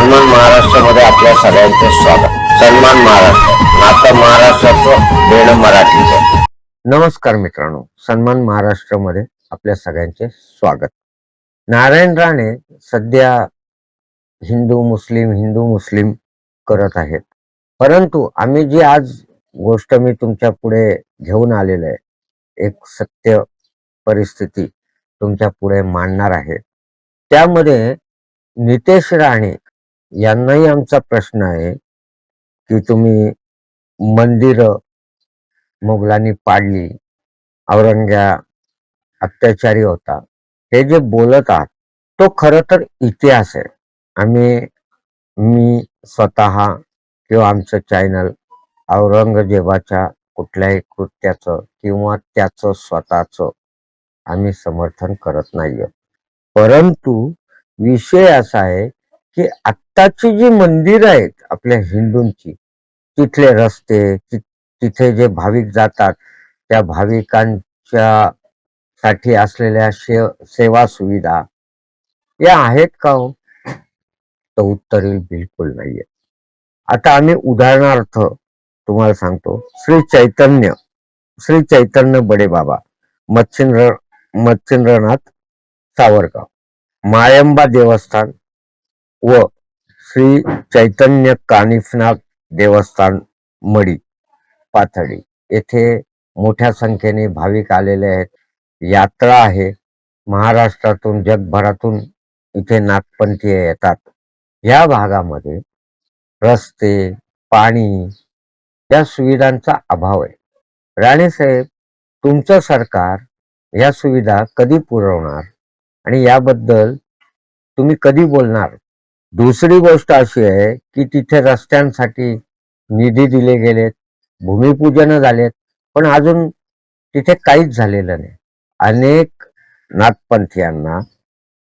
सन्मान महाराष्ट्रामध्ये आपल्या सगळ्यांचे स्वागत. सन्मान महाराष्ट्र. आता महाराष्ट्राचं देणं मराठीचं. नमस्कार मित्रांनो. सन्मान महाराष्ट्रामध्ये आपल्या सगळ्यांचे स्वागत. नारायण राणे सध्या हिंदू मुस्लिम हिंदू मुस्लिम करत आहेत. परंतु आम्ही जी आज गोष्ट मी तुमच्यापुढे घेऊन आलेलो आहे एक सत्य परिस्थिती तुमच्यापुढे मांडणार आहे. त्यामध्ये नितेश राणे यांनाही आमचा प्रश्न आहे की तुम्ही मंदिर मुघलांनी पाडली औरंग्या अत्याचारी होता. हे जे बोलत आहात तो खर तर इतिहास आहे. आम्ही मी स्वतः किंवा आमचं चॅनल औरंगजेबाच्या कुठल्याही कृत्याचं किंवा त्याचं स्वतःचं आम्ही समर्थन करत नाहीये. परंतु विषय असा आहे की आत्ताची जी मंदिरं आहेत आपल्या हिंदूंची तिथले रस्ते तिथे जे भाविक जातात त्या भाविकांच्या साठी असलेल्या शे सेवा सुविधा या आहेत का हो? तर उत्तर येईल बिलकुल नाहीये. आता आम्ही उदाहरणार्थ तुम्हाला सांगतो श्री चैतन्य श्री चैतन्य बडे बाबा मच्छिंद्र मच्छिंद्रनाथ सावरगाव मायंबा देवस्थान व श्री चैतन्य कानिफनाथ देवस्थान मडी पाथडी येथे मोठ्या संख्येने भाविक आलेले आहेत. यात्रा आहे. महाराष्ट्रातून जगभरातून इथे नागपंथी येतात. या भागामध्ये रस्ते पाणी या सुविधांचा अभाव आहे. राणेसाहेब तुमचं सरकार या सुविधा कधी पुरवणार? आणि याबद्दल तुम्ही कधी बोलणार? दुसरी गोष्ट अशी आहे की तिथे रस्त्यांसाठी निधी दिले गेलेत भूमिपूजन झालेत पण अजून तिथे काहीच झालेलं नाही. अनेक नाथपंथीयांना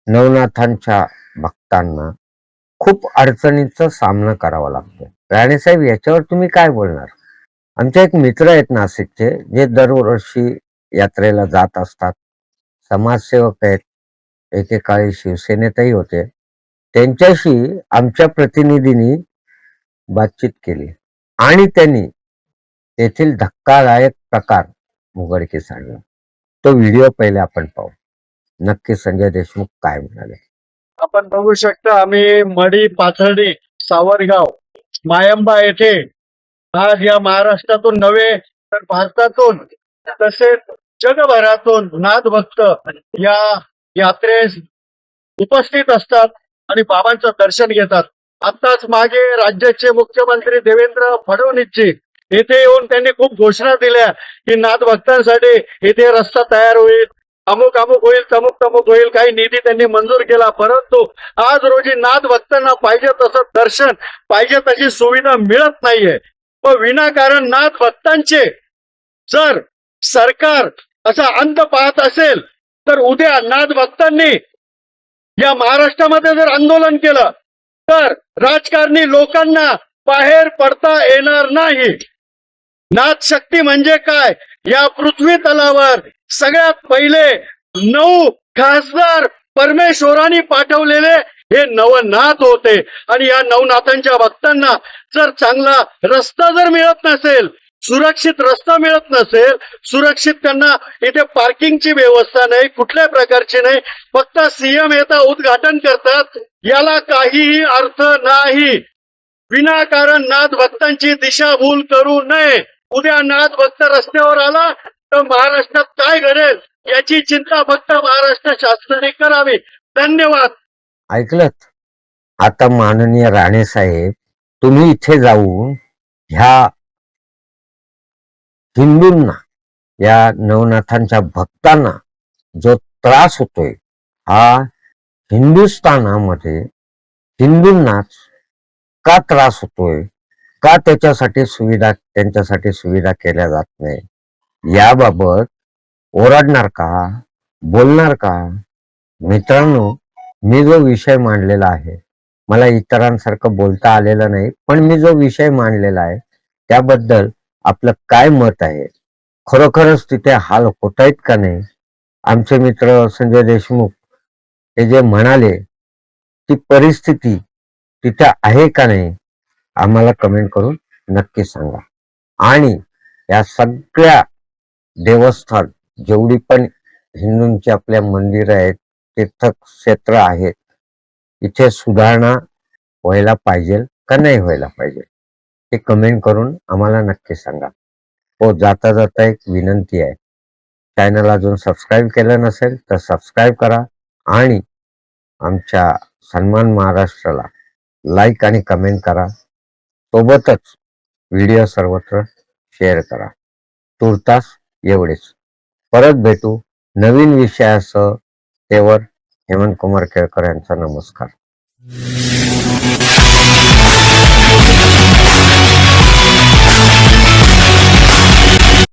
नवनाथांच्या भक्तांना खूप अडचणीचा सामना करावा लागतो राणेसाहेब याच्यावर तुम्ही काय बोलणार? आमचे एक मित्र आहेत नाशिकचे जे दरवर्षी यात्रेला जात असतात. समाजसेवक आहेत. एकेकाळी शिवसेनेतही होते. त्यांच्याशी आमच्या प्रतिनिधींनी बातचीत केली. आणि त्यांनी तेथील धक्कादायक प्रकार उघडकीस आणला तो व्हिडिओ पहिले आपण पाहू. नक्की संजय देशमुख काय म्हणाले? आपण बघू शकता आम्ही मडी पाथर्डी सावरगाव मायंबा येथे आज या महाराष्ट्रातून नव्हे तर भारतातून तसेच जगभरातून नादभक्त या यात्रेस उपस्थित असतात. आणि बाबांचं दर्शन घेतात. आताच मागे राज्याचे मुख्यमंत्री देवेंद्र फडणवीसजी येथे येऊन त्यांनी खूप घोषणा दिल्या की नाथ भक्तांसाठी इथे रस्ता तयार होईल. अमुक अमुक होईल तमुक तमुक होईल काही निधी त्यांनी मंजूर केला. परंतु आज रोजी नाथ भक्तांना पाहिजे तसं दर्शन पाहिजे तशी सुविधा मिळत नाहीये. व विनाकारण नाथ भक्तांचे जर सरकार असा अंत पाहत असेल तर उद्या नाथ भक्तांनी या महाराष्ट्रामध्ये जर आंदोलन केलं तर राजकारणी लोकांना बाहेर पडता येणार नाही. नाथ शक्ती म्हणजे काय? या पृथ्वी तलावर सगळ्यात पहिले नऊ खासदार परमेश्वरांनी पाठवलेले हे नवनाथ होते. आणि या नवनाथांच्या भक्तांना जर चांगला रस्ता जर मिळत नसेल सुरक्षित रस्ता मिळत नसेल सुरक्षित त्यांना इथे पार्किंगची व्यवस्था नाही कुठल्या प्रकारची नाही फक्त सीएम येता उद्घाटन करतात याला काहीही अर्थ नाही. विनाकारण नाथ भक्तांची दिशाभूल करू नये. उद्या नाथ भक्त रस्त्यावर आला तर महाराष्ट्रात काय घडेल याची चिंता फक्त महाराष्ट्र शासनाने करावी. धन्यवाद. ऐकलत? आता माननीय राणे साहेब तुम्ही इथे जाऊन ह्या हिंदूंना या नवनाथांच्या भक्तांना जो त्रास होतोय हा हिंदुस्थानामध्ये हिंदूंनाच का त्रास होतोय? का त्याच्यासाठी सुविधा त्यांच्यासाठी सुविधा केल्या जात नाही? याबाबत ओरडणार का? बोलणार का? मित्रांनो मी जो विषय मांडलेला आहे मला इतरांसारखं बोलता आलेलं नाही पण मी जो विषय मांडलेला आहे त्याबद्दल आपलं काय मत आहे? खरोखरच तिथे हाल होत आहेत का नाही? आमचे मित्र संजय देशमुख हे जे म्हणाले ती परिस्थिती तिथे आहे का नाही आम्हाला कमेंट करून नक्की सांगा. आणि या सगळ्या देवस्थान जेवढी पण हिंदूंची आपल्या मंदिर आहेत तीर्थक्षेत्र आहेत इथे सुधारणा व्हायला पाहिजे का नाही व्हायला पाहिजे? ते कमेंट करून आम्हाला नक्की सांगा. हो जाता जाता एक विनंती आहे. चॅनल अजून सबस्क्राईब केलं नसेल तर सबस्क्राईब करा आणि आमच्या सन्मान महाराष्ट्राला लाईक आणि कमेंट करा. सोबतच व्हिडिओ सर्वत्र शेअर करा. तुर्तास एवढेच. परत भेटू नवीन विषयासह. तेवर हेमंत कुमार केळकर यांचा नमस्कार.